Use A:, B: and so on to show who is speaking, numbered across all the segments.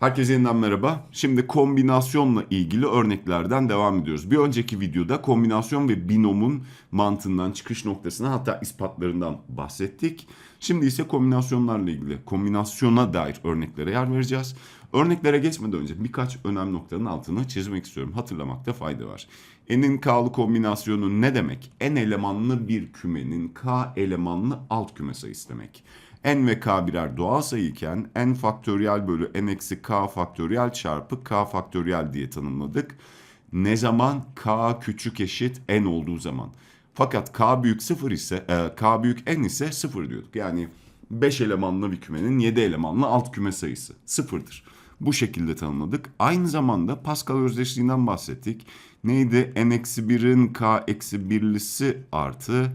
A: Herkese yeniden merhaba. Şimdi kombinasyonla ilgili örneklerden devam ediyoruz. Bir önceki videoda kombinasyon ve binomun mantığından çıkış noktasına hatta ispatlarından bahsettik. Şimdi ise kombinasyonlarla ilgili kombinasyona dair örneklere yer vereceğiz. Örneklere geçmeden önce birkaç önemli noktanın altını çizmek istiyorum. Hatırlamakta fayda var. N'in K'lı kombinasyonu ne demek? N elemanlı bir kümenin K elemanlı alt küme sayısı demek n ve k birer doğal sayı iken n faktöriyel bölü n eksi k faktöriyel çarpı k faktöriyel diye tanımladık. Ne zaman k küçük eşit n olduğu zaman. Fakat k büyük sıfır ise e, k büyük n ise sıfır diyorduk. Yani 5 elemanlı bir kümenin 7 elemanlı alt küme sayısı sıfırdır. Bu şekilde tanımladık. Aynı zamanda Pascal özdeşliğinden bahsettik. Neydi? n eksi 1'in k eksi 1'lisi artı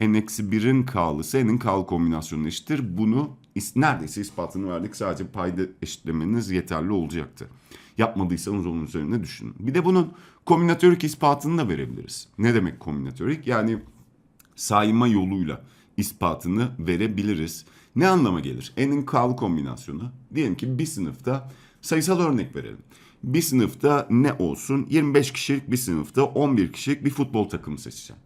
A: n-1'in k'lısı n'in k'lı kombinasyonu eşittir. Bunu neredeyse ispatını verdik. Sadece payda eşitlemeniz yeterli olacaktı. Yapmadıysanız onun üzerine düşünün. Bir de bunun kombinatorik ispatını da verebiliriz. Ne demek kombinatorik? Yani sayma yoluyla ispatını verebiliriz. Ne anlama gelir? N'in k'lı kombinasyonu. Diyelim ki bir sınıfta sayısal örnek verelim. Bir sınıfta ne olsun? 25 kişilik bir sınıfta 11 kişilik bir futbol takımı seçeceğim.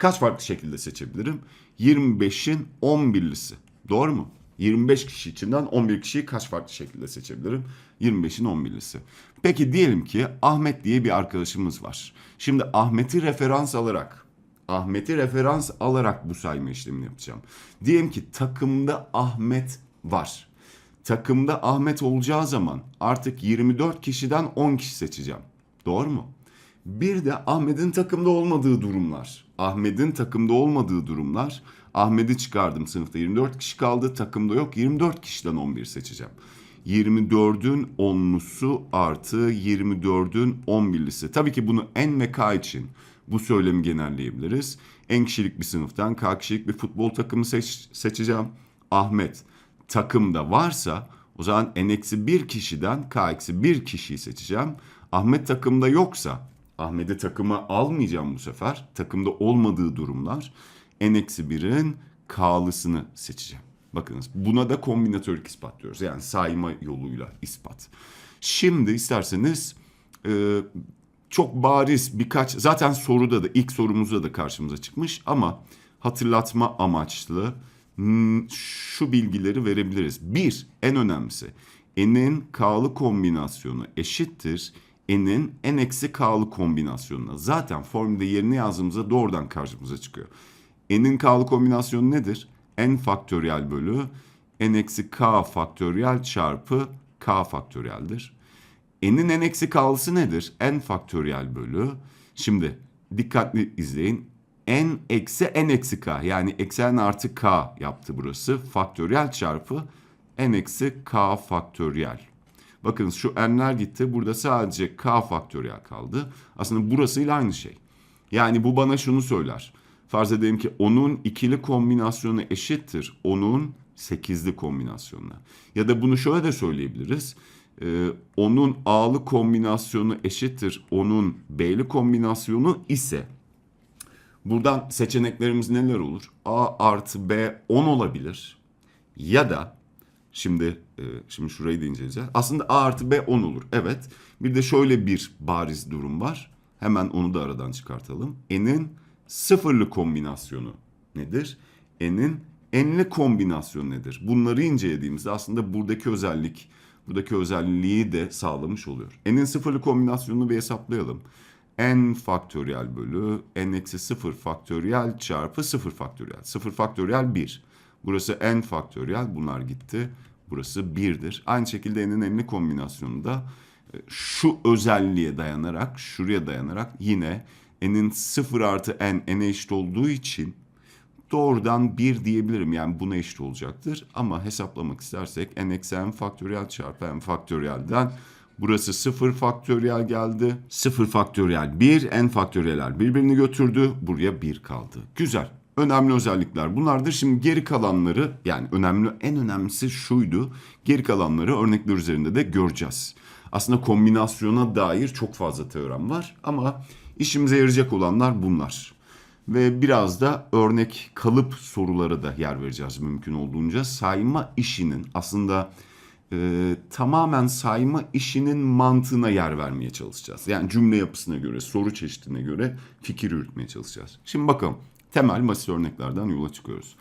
A: Kaç farklı şekilde seçebilirim? 25'in 11'lisi. Doğru mu? 25 kişi içinden 11 kişiyi kaç farklı şekilde seçebilirim? 25'in 11'lisi. Peki diyelim ki Ahmet diye bir arkadaşımız var. Şimdi Ahmet'i referans alarak Ahmet'i referans alarak bu sayma işlemini yapacağım. Diyelim ki takımda Ahmet var. Takımda Ahmet olacağı zaman artık 24 kişiden 10 kişi seçeceğim. Doğru mu? Bir de Ahmet'in takımda olmadığı durumlar. Ahmet'in takımda olmadığı durumlar. Ahmet'i çıkardım sınıfta 24 kişi kaldı takımda yok 24 kişiden 11 seçeceğim. 24'ün 10'lusu artı 24'ün 11'lisi. Tabii ki bunu N ve K için bu söylemi genelleyebiliriz. N kişilik bir sınıftan K kişilik bir futbol takımı seç, seçeceğim. Ahmet takımda varsa o zaman N-1 kişiden K-1 kişiyi seçeceğim. Ahmet takımda yoksa Ahmet'i takıma almayacağım bu sefer. Takımda olmadığı durumlar n-1'in k'lısını seçeceğim. Bakınız buna da kombinatorik ispat diyoruz. Yani sayma yoluyla ispat. Şimdi isterseniz e, çok bariz birkaç zaten soruda da ilk sorumuzda da karşımıza çıkmış ama hatırlatma amaçlı hmm, şu bilgileri verebiliriz. Bir en önemlisi n'in k'lı kombinasyonu eşittir n'in n eksi k'lı kombinasyonuna. Zaten formülde yerine yazdığımızda doğrudan karşımıza çıkıyor. n'in k'lı kombinasyonu nedir? n faktöriyel bölü n eksi k faktöriyel çarpı k faktöriyeldir. n'in n eksi k'lısı nedir? n faktöriyel bölü. Şimdi dikkatli izleyin. n eksi n eksi k yani eksi n artı k yaptı burası. Faktöriyel çarpı n eksi k faktöriyel. Bakınız şu n'ler gitti. Burada sadece k faktöriyel kaldı. Aslında burasıyla aynı şey. Yani bu bana şunu söyler. Farz edelim ki onun ikili kombinasyonu eşittir. Onun sekizli kombinasyonuna. Ya da bunu şöyle de söyleyebiliriz. Ee, onun A'lı kombinasyonu eşittir. Onun B'li kombinasyonu ise buradan seçeneklerimiz neler olur? A artı B 10 olabilir. Ya da Şimdi e, şimdi şurayı da inceleyeceğiz. Aslında A artı B 10 olur. Evet. Bir de şöyle bir bariz durum var. Hemen onu da aradan çıkartalım. N'in sıfırlı kombinasyonu nedir? N'in n'li kombinasyonu nedir? Bunları incelediğimizde aslında buradaki özellik, buradaki özelliği de sağlamış oluyor. N'in sıfırlı kombinasyonunu bir hesaplayalım. n faktöriyel bölü n eksi 0 faktöriyel çarpı 0 faktöriyel. 0 faktöriyel 1. Burası n faktöriyel bunlar gitti. Burası 1'dir. Aynı şekilde n'in n'li kombinasyonu da e, şu özelliğe dayanarak, şuraya dayanarak yine n'in 0 artı n n'e eşit olduğu için doğrudan 1 diyebilirim. Yani buna eşit olacaktır. Ama hesaplamak istersek n eksi n faktöriyel çarpı n faktöriyelden burası 0 faktöriyel geldi. 0 faktöriyel 1, n faktöriyeller birbirini götürdü. Buraya 1 kaldı. Güzel önemli özellikler bunlardır. Şimdi geri kalanları yani önemli en önemlisi şuydu. Geri kalanları örnekler üzerinde de göreceğiz. Aslında kombinasyona dair çok fazla teorem var ama işimize yarayacak olanlar bunlar. Ve biraz da örnek kalıp sorulara da yer vereceğiz mümkün olduğunca. Sayma işinin aslında e, tamamen sayma işinin mantığına yer vermeye çalışacağız. Yani cümle yapısına göre, soru çeşidine göre fikir yürütmeye çalışacağız. Şimdi bakalım temel basit örneklerden yola çıkıyoruz.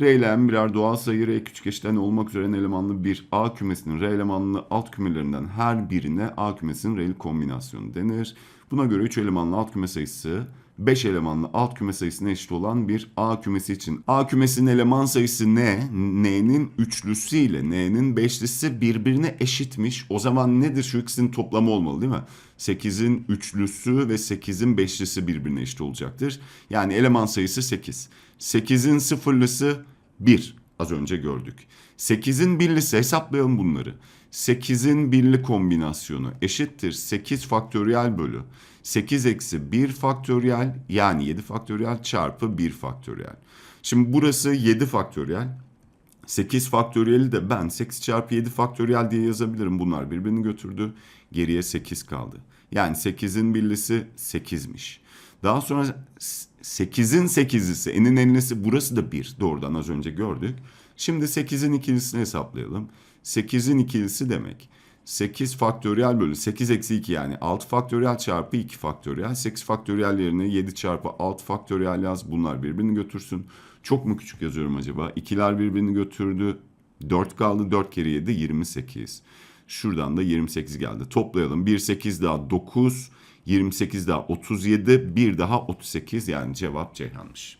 A: R ile birer doğal sayı R küçük eşit n olmak üzere n elemanlı bir A kümesinin R elemanlı alt kümelerinden her birine A kümesinin R'li kombinasyonu denir. Buna göre 3 elemanlı alt küme sayısı 5 elemanlı alt küme sayısına eşit olan bir A kümesi için. A kümesinin eleman sayısı ne? N'nin üçlüsü ile N'nin beşlisi birbirine eşitmiş. O zaman nedir? Şu ikisinin toplamı olmalı değil mi? 8'in üçlüsü ve 8'in beşlisi birbirine eşit olacaktır. Yani eleman sayısı 8. 8'in sıfırlısı 1. Az önce gördük. 8'in birlisi hesaplayalım bunları. 8'in birli kombinasyonu eşittir 8 faktöriyel bölü 8 eksi 1 faktöriyel yani 7 faktöriyel çarpı 1 faktöriyel. Şimdi burası 7 faktöriyel. 8 faktöriyeli de ben 8 çarpı 7 faktöriyel diye yazabilirim. Bunlar birbirini götürdü. Geriye 8 kaldı. Yani 8'in birlisi 8'miş. Daha sonra 8'in 8'lisi, n'in enlisi burası da 1. Doğrudan az önce gördük. Şimdi 8'in ikilisini hesaplayalım. 8'in ikilisi demek. 8 faktöriyel bölü 8 eksi 2 yani 6 faktöriyel çarpı 2 faktöriyel. 8 faktöriyel yerine 7 çarpı 6 faktöriyel yaz. Bunlar birbirini götürsün. Çok mu küçük yazıyorum acaba? İkiler birbirini götürdü. 4 kaldı. 4 kere 7 28. Şuradan da 28 geldi. Toplayalım. 1 8 daha 9. 28 daha 37. 1 daha 38 yani cevap Ceyhan'mış.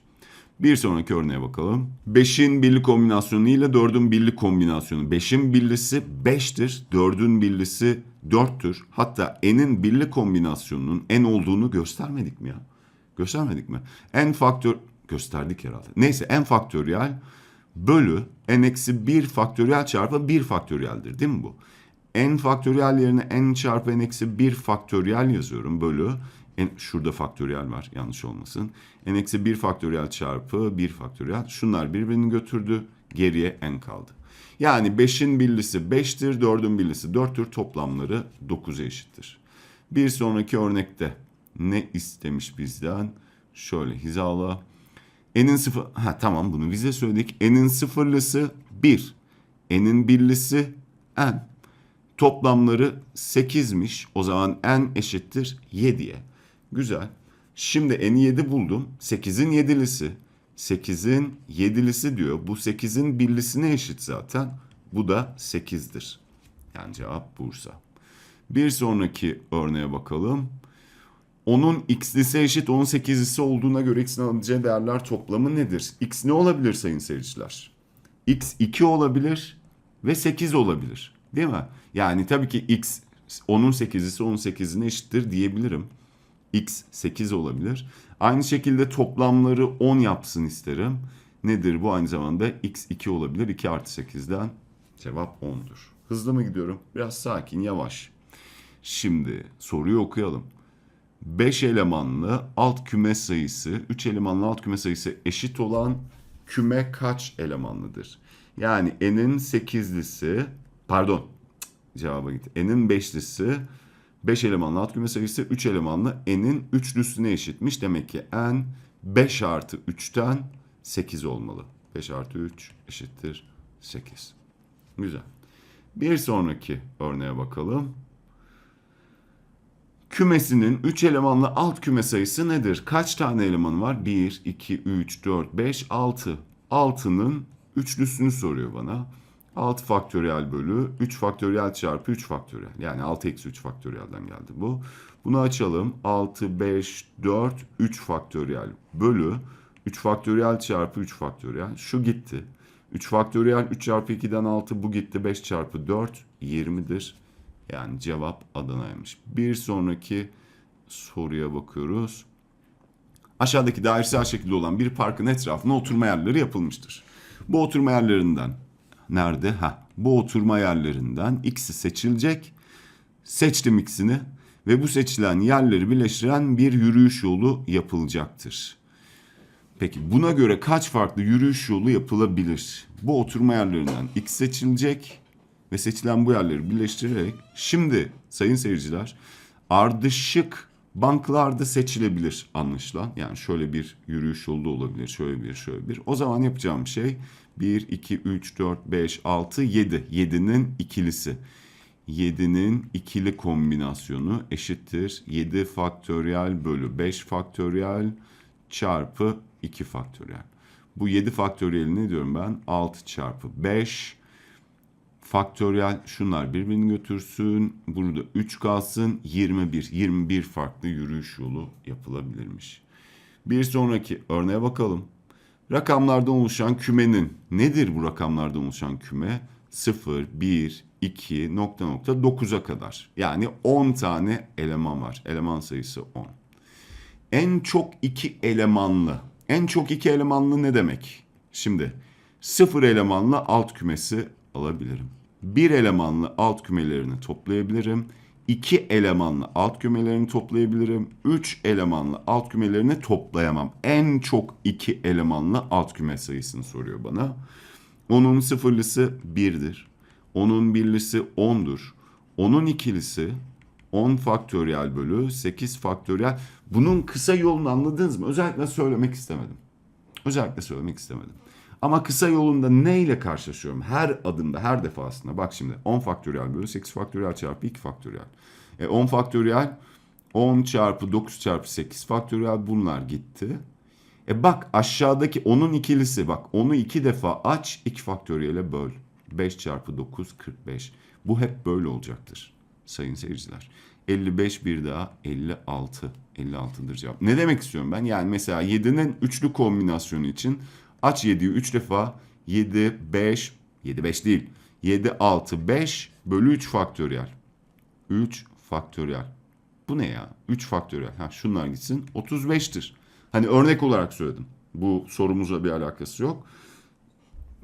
A: Bir sonraki örneğe bakalım. 5'in birli kombinasyonu ile 4'ün birli kombinasyonu. 5'in birlisi 5'tir, 4'ün birlisi 4'tür. Hatta n'in birli kombinasyonunun n olduğunu göstermedik mi ya? Göstermedik mi? n faktör gösterdik herhalde. Neyse n faktöriyel bölü n eksi 1 faktöriyel çarpı 1 faktöriyeldir değil mi bu? n faktöriyel yerine n çarpı n eksi 1 faktöriyel yazıyorum bölü en, şurada faktöriyel var yanlış olmasın. n eksi 1 faktöriyel çarpı 1 faktöriyel. Şunlar birbirini götürdü. Geriye n kaldı. Yani 5'in birlisi 5'tir, 4'ün birlisi 4'tür. Toplamları 9'a eşittir. Bir sonraki örnekte ne istemiş bizden? Şöyle hizala. N'in sıfır... Ha tamam bunu bize söyledik. N'in sıfırlısı 1. N'in birlisi n. Toplamları 8'miş. O zaman n eşittir 7'ye. Güzel. Şimdi n'i 7 buldum. 8'in 7'lisi. 8'in 7'lisi diyor. Bu 8'in birlisine eşit zaten. Bu da 8'dir. Yani cevap Bursa. Bir sonraki örneğe bakalım. Onun x'lisi eşit 18'lisi olduğuna göre x'in alacağı değerler toplamı nedir? x ne olabilir sayın seyirciler? x 2 olabilir ve 8 olabilir. Değil mi? Yani tabii ki x onun 8'lisi onun 8'ine eşittir diyebilirim x 8 olabilir. Aynı şekilde toplamları 10 yapsın isterim. Nedir bu aynı zamanda x 2 olabilir. 2 artı 8'den cevap 10'dur. Hızlı mı gidiyorum? Biraz sakin yavaş. Şimdi soruyu okuyalım. 5 elemanlı alt küme sayısı, 3 elemanlı alt küme sayısı eşit olan küme kaç elemanlıdır? Yani n'in 8'lisi, pardon cevaba git. N'in 5'lisi 5 elemanlı alt küme sayısı 3 elemanlı n'in üçlüsüne eşitmiş. Demek ki n 5 artı 3'ten 8 olmalı. 5 artı 3 eşittir 8. Güzel. Bir sonraki örneğe bakalım. Kümesinin 3 elemanlı alt küme sayısı nedir? Kaç tane elemanı var? 1, 2, 3, 4, 5, 6. 6'nın üçlüsünü soruyor bana. 6 faktöriyel bölü 3 faktöriyel çarpı 3 faktöriyel. Yani 6 eksi 3 faktöriyelden geldi bu. Bunu açalım. 6, 5, 4, 3 faktöriyel bölü 3 faktöriyel çarpı 3 faktöriyel. Şu gitti. 3 faktöriyel 3 çarpı 2'den 6 bu gitti. 5 çarpı 4 20'dir. Yani cevap Adana'ymış. Bir sonraki soruya bakıyoruz. Aşağıdaki dairesel şekilde olan bir parkın etrafına oturma yerleri yapılmıştır. Bu oturma yerlerinden nerede? Ha, bu oturma yerlerinden x'i seçilecek. Seçtim x'ini ve bu seçilen yerleri birleştiren bir yürüyüş yolu yapılacaktır. Peki buna göre kaç farklı yürüyüş yolu yapılabilir? Bu oturma yerlerinden x seçilecek ve seçilen bu yerleri birleştirerek şimdi sayın seyirciler ardışık Banklarda seçilebilir anlaşılan. Yani şöyle bir yürüyüş yolu da olabilir. Şöyle bir, şöyle bir. O zaman yapacağım şey 1, 2, 3, 4, 5, 6, 7. 7'nin ikilisi. 7'nin ikili kombinasyonu eşittir 7 faktöriyel bölü 5 faktöriyel çarpı 2 faktöriyel. Bu 7 faktöriyel ne diyorum ben? 6 çarpı 5 faktöriyel şunlar birbirini götürsün. Burada 3 kalsın 21. 21 farklı yürüyüş yolu yapılabilirmiş. Bir sonraki örneğe bakalım. Rakamlardan oluşan kümenin nedir bu rakamlardan oluşan küme? 0, 1, 2, nokta nokta 9'a kadar. Yani 10 tane eleman var. Eleman sayısı 10. En çok iki elemanlı. En çok iki elemanlı ne demek? Şimdi sıfır elemanlı alt kümesi alabilirim. Bir elemanlı alt kümelerini toplayabilirim. İki elemanlı alt kümelerini toplayabilirim. Üç elemanlı alt kümelerini toplayamam. En çok iki elemanlı alt küme sayısını soruyor bana. Onun sıfırlısı birdir. Onun birlisi ondur. Onun ikilisi 10 faktöriyel bölü 8 faktöriyel. Bunun kısa yolunu anladınız mı? Özellikle söylemek istemedim. Özellikle söylemek istemedim. Ama kısa yolunda neyle karşılaşıyorum? Her adımda, her defasında. Bak şimdi 10 faktöriyel bölü 8 faktöriyel çarpı 2 faktöriyel. E 10 faktöriyel 10 çarpı 9 çarpı 8 faktöriyel bunlar gitti. E bak aşağıdaki onun ikilisi bak onu iki defa aç 2 faktöriyele böl. 5 çarpı 9 45. Bu hep böyle olacaktır sayın seyirciler. 55 bir daha 56. 56'dır cevap. Ne demek istiyorum ben? Yani mesela 7'nin üçlü kombinasyonu için aç 7'yi 3 defa 7, 5, 7, 5 değil. 7, 6, 5 bölü 3 faktöriyel. 3 faktöriyel. Bu ne ya? 3 faktöriyel. Ha şunlar gitsin. 35'tir. Hani örnek olarak söyledim. Bu sorumuzla bir alakası yok.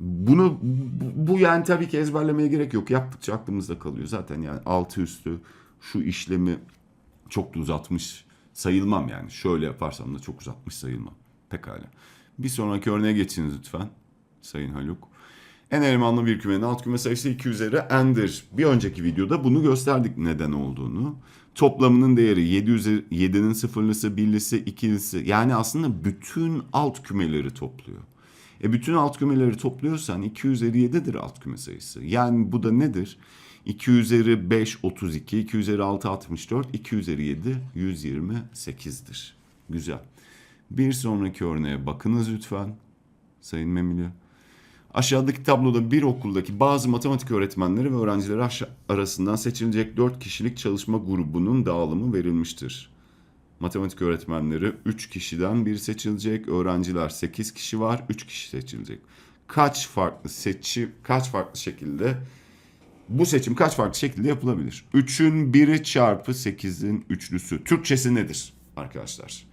A: Bunu bu, bu yani tabii ki ezberlemeye gerek yok. Yaptıkça aklımızda kalıyor. Zaten yani altı üstü şu işlemi çok da uzatmış sayılmam yani. Şöyle yaparsam da çok uzatmış sayılmam. Pekala. Bir sonraki örneğe geçiniz lütfen. Sayın Haluk. En elemanlı bir kümenin alt küme sayısı 2 üzeri n'dir. Bir önceki videoda bunu gösterdik neden olduğunu. Toplamının değeri 7 üzeri 7'nin sıfırlısı, birlisi, ikilisi. Yani aslında bütün alt kümeleri topluyor. E bütün alt kümeleri topluyorsan 2 üzeri 7'dir alt küme sayısı. Yani bu da nedir? 2 üzeri 5 32, 2 üzeri 6 64, 2 üzeri 7 128'dir. Güzel. Bir sonraki örneğe bakınız lütfen. Sayın Memili. Aşağıdaki tabloda bir okuldaki bazı matematik öğretmenleri ve öğrencileri arasından seçilecek 4 kişilik çalışma grubunun dağılımı verilmiştir. Matematik öğretmenleri 3 kişiden biri seçilecek, öğrenciler 8 kişi var, 3 kişi seçilecek. Kaç farklı seçim, kaç farklı şekilde bu seçim kaç farklı şekilde yapılabilir? 3'ün 1'i çarpı 8'in üçlüsü. Türkçesi nedir arkadaşlar?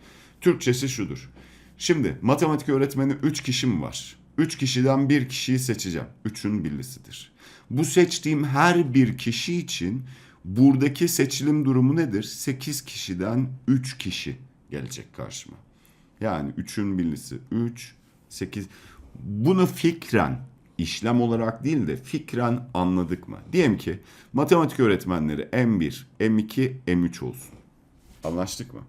A: Türkçesi şudur. Şimdi matematik öğretmeni 3 kişi mi var? 3 kişiden bir kişiyi seçeceğim. 3'ün birlisidir. Bu seçtiğim her bir kişi için buradaki seçilim durumu nedir? 8 kişiden 3 kişi gelecek karşıma. Yani 3'ün birlisi 3, 8. Bunu fikren işlem olarak değil de fikren anladık mı? Diyelim ki matematik öğretmenleri M1, M2, M3 olsun. Anlaştık mı?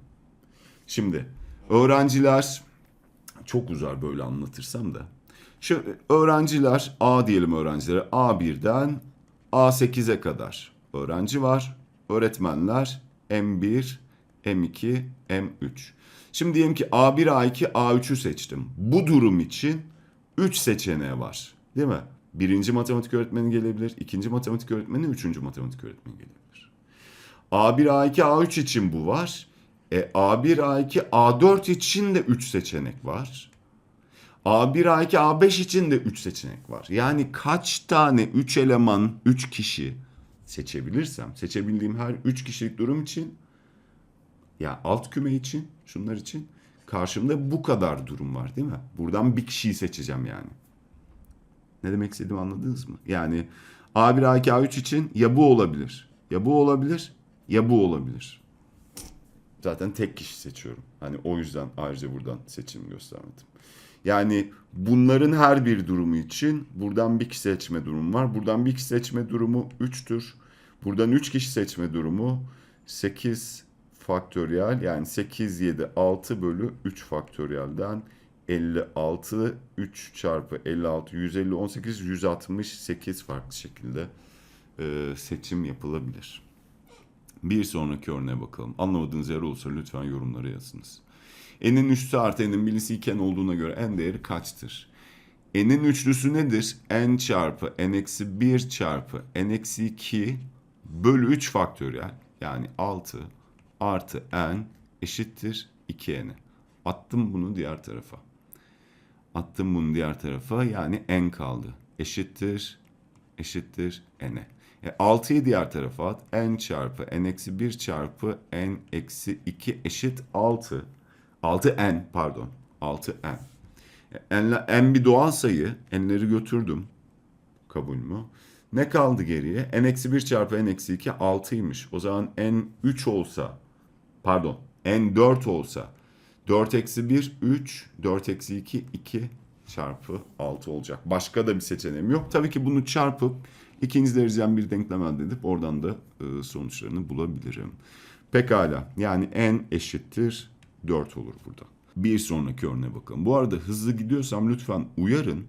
A: Şimdi öğrenciler çok uzar böyle anlatırsam da. Şu öğrenciler A diyelim öğrencilere A1'den A8'e kadar öğrenci var. Öğretmenler M1, M2, M3. Şimdi diyelim ki A1, A2, A3'ü seçtim. Bu durum için 3 seçeneği var. Değil mi? Birinci matematik öğretmeni gelebilir, ikinci matematik öğretmeni, üçüncü matematik öğretmeni gelebilir. A1, A2, A3 için bu var. E, A1, A2, A4 için de 3 seçenek var. A1, A2, A5 için de 3 seçenek var. Yani kaç tane 3 eleman, 3 kişi seçebilirsem, seçebildiğim her 3 kişilik durum için ya alt küme için, şunlar için karşımda bu kadar durum var değil mi? Buradan bir kişiyi seçeceğim yani. Ne demek istediğimi anladınız mı? Yani A1, A2, A3 için ya bu olabilir, ya bu olabilir, ya bu olabilir. Zaten tek kişi seçiyorum. Hani o yüzden ayrıca buradan seçim göstermedim. Yani bunların her bir durumu için buradan bir kişi seçme durumu var. Buradan bir kişi seçme durumu 3'tür. Buradan 3 kişi seçme durumu 8 faktöriyel yani 8, 7, 6 bölü 3 faktöriyelden 56, 3 çarpı 56, 150, 18, 168 farklı şekilde seçim yapılabilir. Bir sonraki örneğe bakalım. Anlamadığınız yer olursa lütfen yorumlara yazınız. N'in üçlüsü artı N'in birlisi 2 N olduğuna göre N değeri kaçtır? N'in üçlüsü nedir? N çarpı N eksi 1 çarpı N eksi 2 bölü 3 faktöriyel. Yani 6 artı N eşittir 2N. Attım bunu diğer tarafa. Attım bunu diğer tarafa yani N kaldı. Eşittir eşittir N'e. E, 6'yı diğer tarafa at. N çarpı N eksi 1 çarpı N eksi 2 eşit 6. 6N pardon. 6N. E, N, N bir doğal sayı. N'leri götürdüm. Kabul mü? Ne kaldı geriye? N eksi 1 çarpı N eksi 2 6'ymış. O zaman N 3 olsa pardon N 4 olsa 4 eksi 1 3 4 eksi 2 2 çarpı 6 olacak. Başka da bir seçeneğim yok. Tabii ki bunu çarpıp ikinci dereceden bir denklem elde edip oradan da e, sonuçlarını bulabilirim. Pekala yani n eşittir 4 olur burada. Bir sonraki örneğe bakalım. Bu arada hızlı gidiyorsam lütfen uyarın.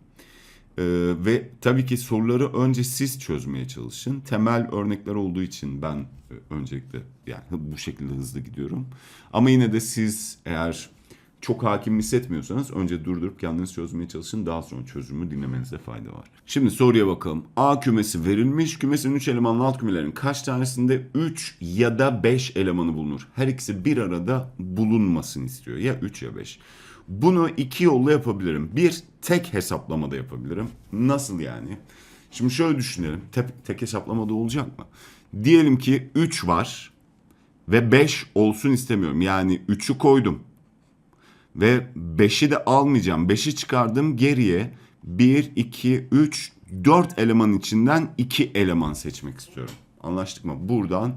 A: Ee, ve tabii ki soruları önce siz çözmeye çalışın. Temel örnekler olduğu için ben e, öncelikle yani bu şekilde hızlı gidiyorum. Ama yine de siz eğer çok hakim hissetmiyorsanız önce durdurup kendiniz çözmeye çalışın. Daha sonra çözümü dinlemenize fayda var. Şimdi soruya bakalım. A kümesi verilmiş. Kümesin 3 elemanlı alt kümelerin kaç tanesinde 3 ya da 5 elemanı bulunur? Her ikisi bir arada bulunmasını istiyor. Ya 3 ya 5. Bunu iki yolla yapabilirim. Bir, tek hesaplamada yapabilirim. Nasıl yani? Şimdi şöyle düşünelim. Tek, tek hesaplamada olacak mı? Diyelim ki 3 var ve 5 olsun istemiyorum. Yani 3'ü koydum. Ve 5'i de almayacağım. 5'i çıkardım geriye 1, 2, 3, 4 eleman içinden 2 eleman seçmek istiyorum. Anlaştık mı? Buradan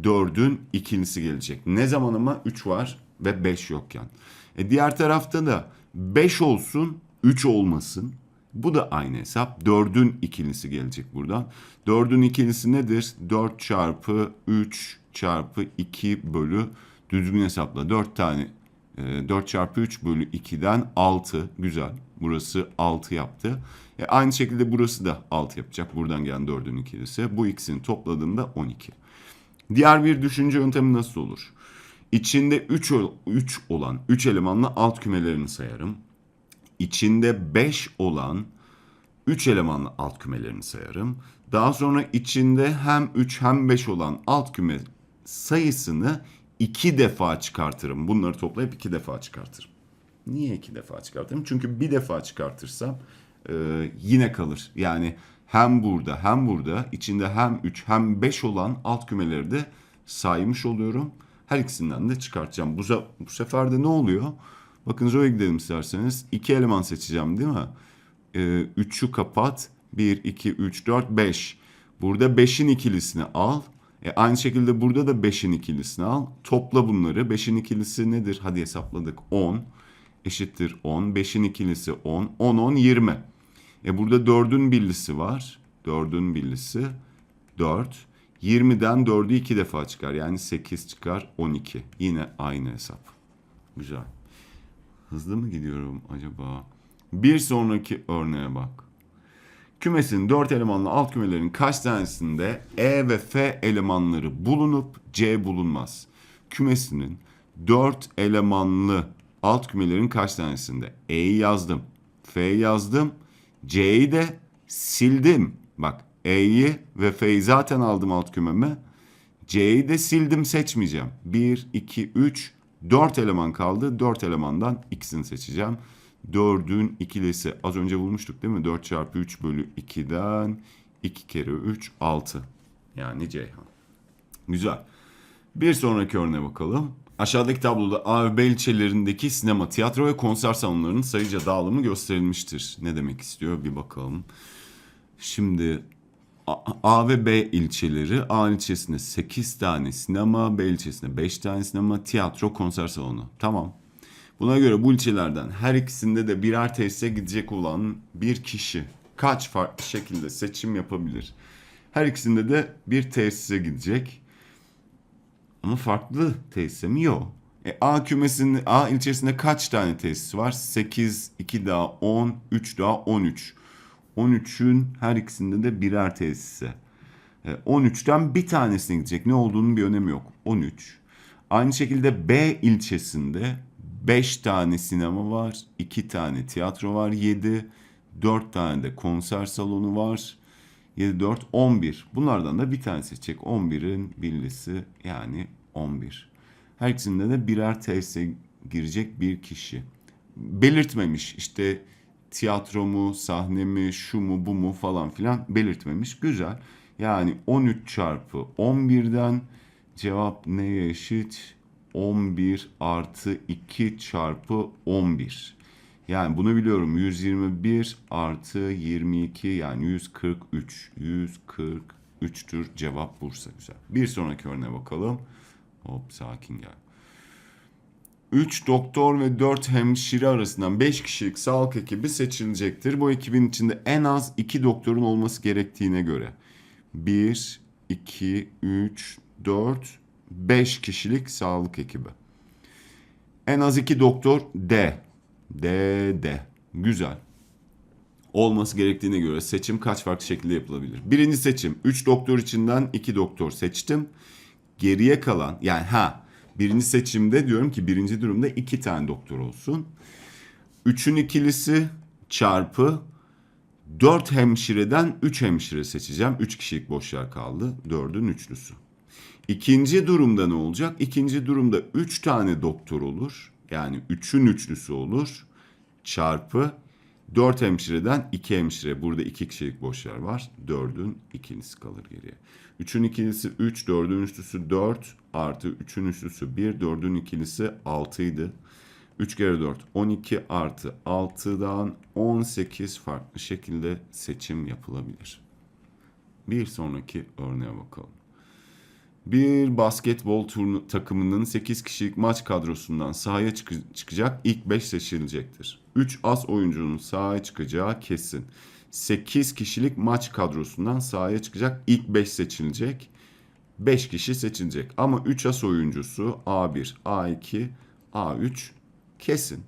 A: 4'ün ikilisi gelecek. Ne zaman ama 3 var ve 5 yokken. E diğer tarafta da 5 olsun 3 olmasın. Bu da aynı hesap. 4'ün ikilisi gelecek buradan. 4'ün ikilisi nedir? 4 çarpı 3 çarpı 2 bölü düzgün hesapla 4 tane 4 çarpı 3 bölü 2'den 6. Güzel. Burası 6 yaptı. E aynı şekilde burası da 6 yapacak. Buradan gelen 4'ün ikilisi. Bu ikisini topladığımda 12. Diğer bir düşünce yöntemi nasıl olur? İçinde 3, 3 olan 3 elemanlı alt kümelerini sayarım. İçinde 5 olan 3 elemanlı alt kümelerini sayarım. Daha sonra içinde hem 3 hem 5 olan alt küme sayısını iki defa çıkartırım. Bunları toplayıp iki defa çıkartırım. Niye iki defa çıkartırım? Çünkü bir defa çıkartırsam e, yine kalır. Yani hem burada hem burada içinde hem 3 hem 5 olan alt kümeleri de saymış oluyorum. Her ikisinden de çıkartacağım. Bu, bu sefer de ne oluyor? Bakın şöyle gidelim isterseniz. İki eleman seçeceğim değil mi? Ee, 3'ü kapat. 1, 2, 3, 4, 5. Burada 5'in ikilisini al. E aynı şekilde burada da 5'in ikilisini al. Topla bunları. 5'in ikilisi nedir? Hadi hesapladık. 10 eşittir 10. 5'in ikilisi 10. 10, 10, 20. E burada 4'ün birlisi var. 4'ün birlisi 4. 20'den 4'ü 2 defa çıkar. Yani 8 çıkar 12. Yine aynı hesap. Güzel. Hızlı mı gidiyorum acaba? Bir sonraki örneğe bak. Kümesin 4 elemanlı alt kümelerin kaç tanesinde E ve F elemanları bulunup C bulunmaz? Kümesinin 4 elemanlı alt kümelerin kaç tanesinde? E'yi yazdım. F'yi yazdım. C'yi de sildim. Bak E'yi ve F'yi zaten aldım alt kümeme. C'yi de sildim seçmeyeceğim. 1, 2, 3, 4 eleman kaldı. 4 elemandan ikisini seçeceğim. 4'ün ikilisi az önce bulmuştuk değil mi? 4 çarpı 3 bölü 2'den 2 kere 3 6. Yani Ceyhan. Güzel. Bir sonraki örneğe bakalım. Aşağıdaki tabloda A ve B ilçelerindeki sinema, tiyatro ve konser salonlarının sayıca dağılımı gösterilmiştir. Ne demek istiyor bir bakalım. Şimdi A, ve B ilçeleri A ilçesinde 8 tane sinema, B ilçesinde 5 tane sinema, tiyatro, konser salonu. Tamam. Buna göre bu ilçelerden her ikisinde de birer tesise gidecek olan bir kişi kaç farklı şekilde seçim yapabilir? Her ikisinde de bir tesise gidecek. Ama farklı tesis mi? Yok. E, A kümesinin A ilçesinde kaç tane tesis var? 8, 2 daha 10, 3 daha 13. 13'ün her ikisinde de birer tesise. E, 13'ten bir tanesine gidecek. Ne olduğunun bir önemi yok. 13. Aynı şekilde B ilçesinde 5 tane sinema var, 2 tane tiyatro var, 7, 4 tane de konser salonu var. 7, 4, 11. Bunlardan da bir tane seçecek. 11'in birlisi yani 11. Her ikisinde de birer tesise girecek bir kişi. Belirtmemiş işte tiyatro mu, sahne mi, şu mu, bu mu falan filan belirtmemiş. Güzel. Yani 13 çarpı 11'den cevap neye eşit? 11 artı 2 çarpı 11. Yani bunu biliyorum. 121 artı 22 yani 143. 143'tür cevap Bursa. Güzel. Bir sonraki örneğe bakalım. Hop sakin gel. 3 doktor ve 4 hemşire arasından 5 kişilik sağlık ekibi seçilecektir. Bu ekibin içinde en az 2 doktorun olması gerektiğine göre. 1, 2, 3, 4, 5 kişilik sağlık ekibi. En az 2 doktor D. D, D. Güzel. Olması gerektiğine göre seçim kaç farklı şekilde yapılabilir? Birinci seçim 3 doktor içinden 2 doktor seçtim. Geriye kalan yani ha birinci seçimde diyorum ki birinci durumda 2 tane doktor olsun. 3'ün ikilisi çarpı 4 hemşireden 3 hemşire seçeceğim. 3 kişilik boş yer kaldı. 4'ün üçlüsü. İkinci durumda ne olacak? İkinci durumda 3 tane doktor olur. Yani 3'ün üçlüsü olur. Çarpı 4 hemşireden 2 hemşire. Burada 2 kişilik boş yer var. 4'ün ikilisi kalır geriye. 3'ün ikilisi 3, 4'ün üçlüsü 4 artı 3'ün üçlüsü 1, 4'ün ikilisi 6 idi. 3 kere 4 12 artı 6'dan 18 farklı şekilde seçim yapılabilir. Bir sonraki örneğe bakalım. Bir basketbol turnu takımının 8 kişilik maç kadrosundan sahaya çık- çıkacak ilk 5 seçilecektir. 3 as oyuncunun sahaya çıkacağı kesin. 8 kişilik maç kadrosundan sahaya çıkacak ilk 5 seçilecek. 5 kişi seçilecek. Ama 3 as oyuncusu A1, A2, A3 kesin.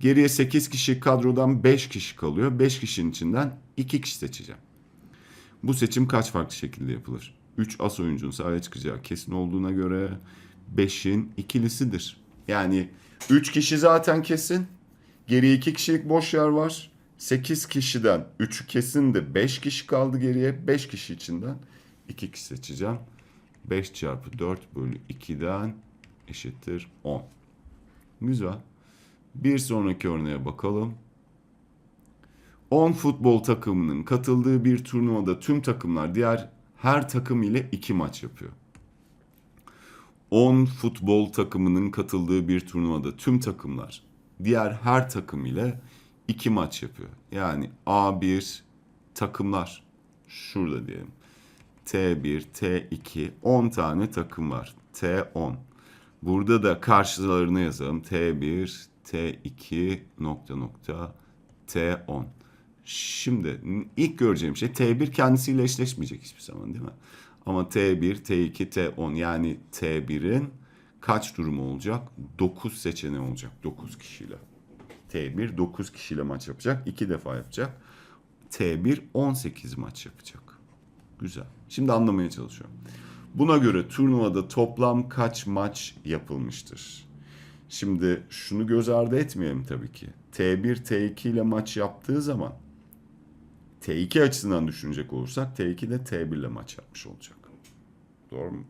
A: Geriye 8 kişi kadrodan 5 kişi kalıyor. 5 kişinin içinden 2 kişi seçeceğim. Bu seçim kaç farklı şekilde yapılır? 3 as oyuncunun sahaya çıkacağı kesin olduğuna göre 5'in ikilisidir. Yani 3 kişi zaten kesin. Geriye 2 kişilik boş yer var. 8 kişiden 3'ü kesin de 5 kişi kaldı geriye. 5 kişi içinden 2 kişi seçeceğim. 5 çarpı 4 bölü 2'den eşittir 10. Güzel. Bir sonraki örneğe bakalım. 10 futbol takımının katıldığı bir turnuvada tüm takımlar diğer her takım ile 2 maç yapıyor. 10 futbol takımının katıldığı bir turnuvada tüm takımlar diğer her takım ile 2 maç yapıyor. Yani A1 takımlar şurada diyelim. T1, T2 10 tane takım var. T10. Burada da karşılarını yazalım. T1, T2 nokta nokta T10. Şimdi ilk göreceğim şey T1 kendisiyle eşleşmeyecek hiçbir zaman değil mi? Ama T1, T2, T10 yani T1'in kaç durumu olacak? 9 seçeneği olacak 9 kişiyle. T1 9 kişiyle maç yapacak. 2 defa yapacak. T1 18 maç yapacak. Güzel. Şimdi anlamaya çalışıyorum. Buna göre turnuvada toplam kaç maç yapılmıştır? Şimdi şunu göz ardı etmeyelim tabii ki. T1, T2 ile maç yaptığı zaman T2 açısından düşünecek olursak T2 de T1 ile maç yapmış olacak. Doğru mu?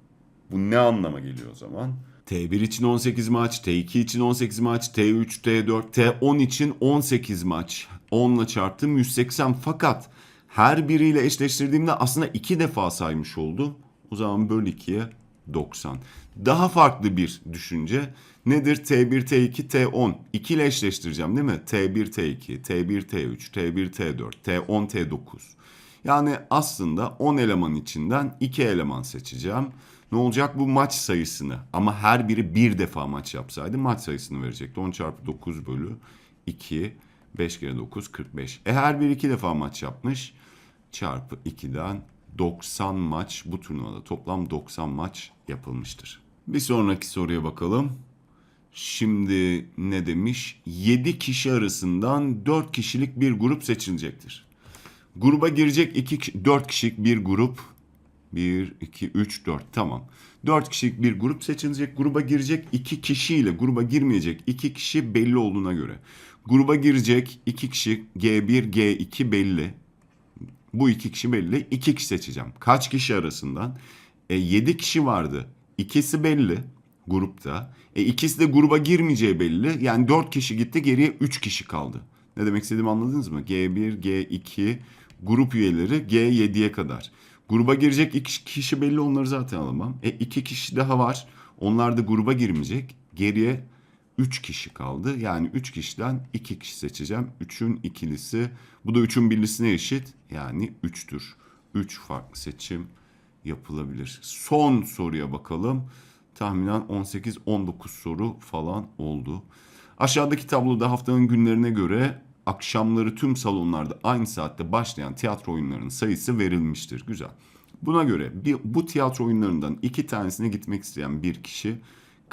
A: Bu ne anlama geliyor o zaman? T1 için 18 maç, T2 için 18 maç, T3, T4, T10 için 18 maç. 10 ile çarptım 180 fakat her biriyle eşleştirdiğimde aslında iki defa saymış oldum. O zaman böl 2'ye 90. Daha farklı bir düşünce nedir? T1, T2, T10. 2 ile eşleştireceğim değil mi? T1, T2, T1, T3, T1, T4, T10, T9. Yani aslında 10 eleman içinden 2 eleman seçeceğim. Ne olacak bu maç sayısını ama her biri bir defa maç yapsaydı maç sayısını verecekti. 10 çarpı 9 bölü 2 5 kere 9 45. E her biri iki defa maç yapmış. Çarpı 2'den 90 maç bu turnuvada toplam 90 maç yapılmıştır. Bir sonraki soruya bakalım. Şimdi ne demiş? 7 kişi arasından 4 kişilik bir grup seçilecektir. Gruba girecek 2 4 kişilik bir grup 1 2 3 4 tamam. 4 kişilik bir grup seçilecek. Gruba girecek 2 kişiyle gruba girmeyecek 2 kişi belli olduğuna göre. Gruba girecek 2 kişi G1 G2 belli. Bu iki kişi belli. İki kişi seçeceğim. Kaç kişi arasından? E, 7 kişi vardı. İkisi belli grupta. E, ikisi de gruba girmeyeceği belli. Yani 4 kişi gitti geriye 3 kişi kaldı. Ne demek istediğimi anladınız mı? G1, G2 grup üyeleri G7'ye kadar. Gruba girecek iki kişi belli onları zaten alamam. E iki kişi daha var. Onlar da gruba girmeyecek. Geriye 3 kişi kaldı. Yani 3 kişiden 2 kişi seçeceğim. 3'ün ikilisi. Bu da 3'ün birlisine eşit. Yani 3'tür. 3 farklı seçim yapılabilir. Son soruya bakalım. Tahminen 18-19 soru falan oldu. Aşağıdaki tabloda haftanın günlerine göre akşamları tüm salonlarda aynı saatte başlayan tiyatro oyunlarının sayısı verilmiştir. Güzel. Buna göre bir, bu tiyatro oyunlarından iki tanesine gitmek isteyen bir kişi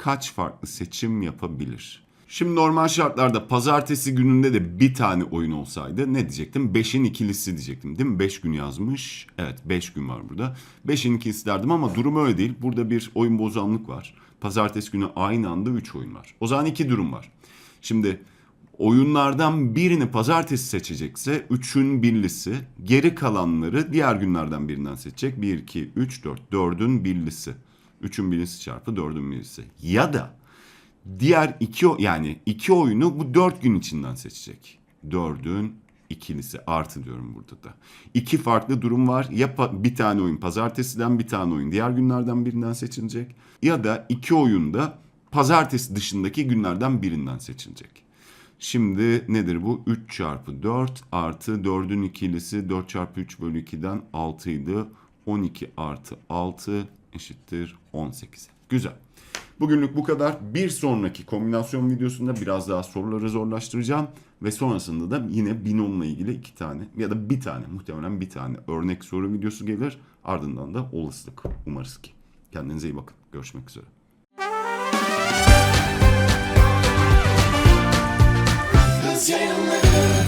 A: kaç farklı seçim yapabilir? Şimdi normal şartlarda pazartesi gününde de bir tane oyun olsaydı ne diyecektim? 5'in ikilisi diyecektim değil mi? 5 gün yazmış. Evet 5 gün var burada. 5'in ikilisi derdim ama durum öyle değil. Burada bir oyun bozanlık var. Pazartesi günü aynı anda 3 oyun var. O zaman iki durum var. Şimdi oyunlardan birini pazartesi seçecekse 3'ün birlisi, geri kalanları diğer günlerden birinden seçecek. 1, 2, 3, 4. 4'ün birlisi. 3'ün birlisi çarpı 4'ün birlisi. Ya da diğer iki yani iki oyunu bu 4 gün içinden seçecek. 4'ün ikilisi artı diyorum burada da. İki farklı durum var. Ya bir tane oyun pazartesiden bir tane oyun diğer günlerden birinden seçilecek. Ya da iki oyunda pazartesi dışındaki günlerden birinden seçilecek. Şimdi nedir bu? 3 çarpı 4 artı 4'ün ikilisi 4 çarpı 3 bölü 2'den 6 idi. 12 artı 6 eşittir 18. Güzel. Bugünlük bu kadar. Bir sonraki kombinasyon videosunda biraz daha soruları zorlaştıracağım. Ve sonrasında da yine binomla ilgili iki tane ya da bir tane muhtemelen bir tane örnek soru videosu gelir. Ardından da olasılık umarız ki. Kendinize iyi bakın. Görüşmek üzere. Hızlı